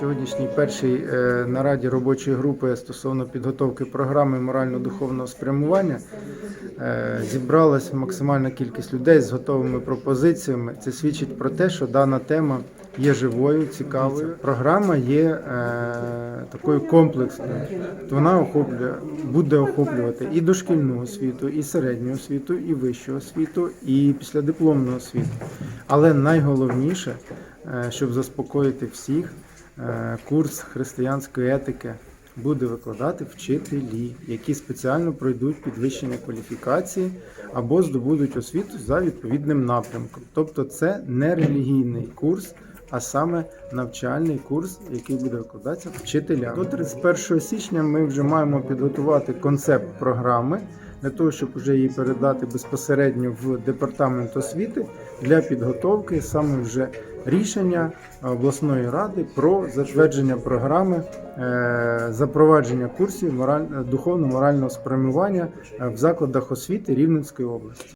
сьогоднішній першій е, нараді робочої групи стосовно підготовки програми морально-духовного спрямування е, зібралась максимальна кількість людей з готовими пропозиціями. Це свідчить про те, що дана тема є живою, цікавою. Програма є е, такою комплексною. Вона охоплює, буде охоплювати і дошкільну освіту, і середню освіту, і вищу освіту, і післядипломну освіту. Але найголовніше, щоб заспокоїти всіх, курс християнської етики буде викладати вчителі, які спеціально пройдуть підвищення кваліфікації або здобудуть освіту за відповідним напрямком. Тобто це не релігійний курс, а саме навчальний курс, який буде викладатися вчителям. До 31 січня ми вже маємо підготувати концепт програми для того, щоб вже її передати безпосередньо в департамент освіти для підготовки саме вже рішення обласної ради про затвердження програми е, запровадження курсів мораль... духовно-морального спрямування е, в закладах освіти Рівненської області.